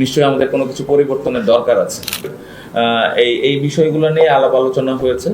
নিশ্চয়ই আমাদের কোনো কিছু পরিবর্তনের দরকার আছে। এই এই বিষয়গুলো নিয়ে আলাপ আলোচনা হয়েছে।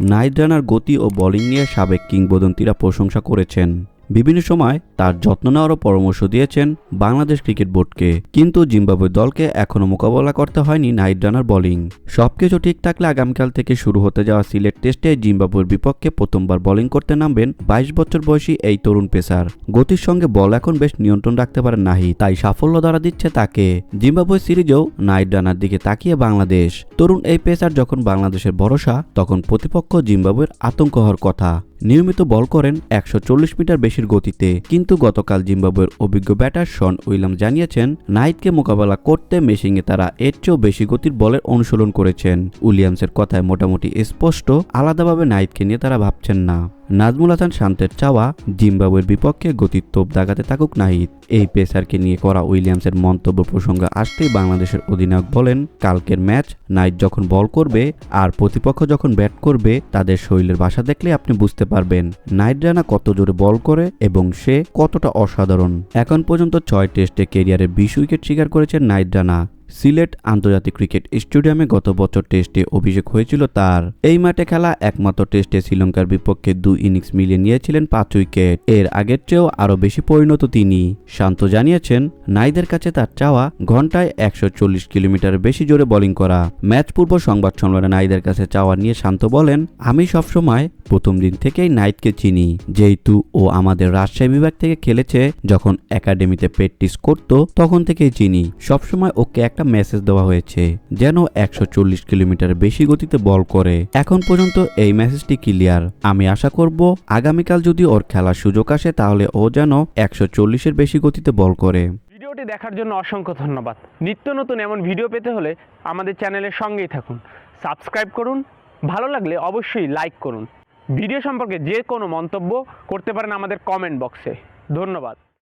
নাইট রানার গতি ও বোলিং নিয়ে সাবেক কিংবদন্তিরা প্রশংসা করেছেন। বিভিন্ন সময় তার যত্ন নেওয়ারও পরামর্শ দিয়েছেন বাংলাদেশ ক্রিকেট বোর্ডকে। কিন্তু জিম্বাবুয়ে দলকে এখনও মোকাবেলা করতে হয়নি নাইট রানার বোলিং। সবকিছু ঠিক থাকলে আগামীকাল থেকে শুরু হতে যাওয়া সিলেট টেস্টে জিম্বাবুয়ের বিপক্ষে প্রথমবার বোলিং করতে নামবেন বাইশ বছর বয়সী এই তরুণ পেসার। গতির সঙ্গে বল এখন বেশ নিয়ন্ত্রণ রাখতে পারেন নাহি, তাই সাফল্য ধরা দিচ্ছে তাকে। জিম্বাবুয়ে সিরিজেও নাইট রানার দিকে তাকিয়ে বাংলাদেশ। তরুণ এই পেসার যখন বাংলাদেশের ভরসা, তখন প্রতিপক্ষ জিম্বাবুয়ের আতঙ্ক হওয়ার কথা। নিয়মিত বল করেন একশো চল্লিশ মিটার বেশির গতিতে। কিন্তু গতকাল জিম্বাবুয়ের অভিজ্ঞ ব্যাটার শন উইলাম জানিয়েছেন, নাইটকে মোকাবেলা করতে মেশিংয়ে তারা এর চেয়েও বেশি গতির বলের অনুশীলন করেছেন। উইলিয়ামসের কথায় মোটামুটি স্পষ্ট, আলাদাভাবে নাইটকে নিয়ে তারা ভাবছেন না। নাজমুল হাসান শান্তের চাওয়া জিম্বাবুয়ের বিপক্ষে গতির তোপ দাগাতে থাকুক নাহিদ। এই পেসারকে নিয়ে করা উইলিয়ামসের মন্তব্য প্রসঙ্গে আসতেই বাংলাদেশের অধিনায়ক বলেন, কালকের ম্যাচ নাইট যখন বল করবে আর প্রতিপক্ষ যখন ব্যাট করবে, তাদের শরীরের ভাষা দেখলে আপনি বুঝতে পারবেন নাইট রানা কত জোরে বল করে এবং সে কতটা অসাধারণ। এখন পর্যন্ত ছয় টেস্টে কেরিয়ারে বিশ উইকেট শিকার করেছেন নাইট রানা। সিলেট আন্তর্জাতিক ক্রিকেট স্টেডিয়ামে গত বছর টেস্টে অভিষেক হয়েছিল তার। এই মাঠে খেলা একমাত্র টেস্টে শ্রীলঙ্কার বিপক্ষে দুই ইনিংস মিলিয়ে নিয়েছিলেন পাঁচ উইকেট। এর আগের চেয়েও আরও বেশি পরিণত তিনি। শান্ত জানিয়েছেন, নাইদের কাছে তার চাওয়া ঘন্টায় একশো চল্লিশ কিলোমিটার বেশি জোরে বোলিং করা। ম্যাচ পূর্ব সংবাদ সম্মেলনে নাইদের কাছে চাওয়া নিয়ে শান্ত বলেন, আমি সবসময় প্রথম দিন থেকেই নাইটকে চিনি। যেহেতু ও আমাদের রাজশাহী বিভাগ থেকে খেলেছে, যখন একাডেমিতে প্র্যাকটিস করত, তখন থেকেই চিনি। সবসময় ওকে একটা মেসেজ দেওয়া হয়েছে, যেন একশো চল্লিশ কিলোমিটার বেশি গতিতে বল করে। এখন পর্যন্ত এই মেসেজটি ক্লিয়ার আমি আশা করব, আগামীকাল যদি ওর খেলার সুযোগ আসে, তাহলে ও যেন একশো চল্লিশের বেশি গতিতে বল করে। ভিডিওটি দেখার জন্য অসংখ্য ধন্যবাদ। নিত্য নতুন এমন ভিডিও পেতে হলে আমাদের চ্যানেলের সঙ্গেই থাকুন। সাবস্ক্রাইব করুন, ভালো লাগলে অবশ্যই লাইক করুন। ভিডিও সম্পর্কে যে কোনো মন্তব্য করতে পারেন আমাদের কমেন্ট বক্সে ধন্যবাদ।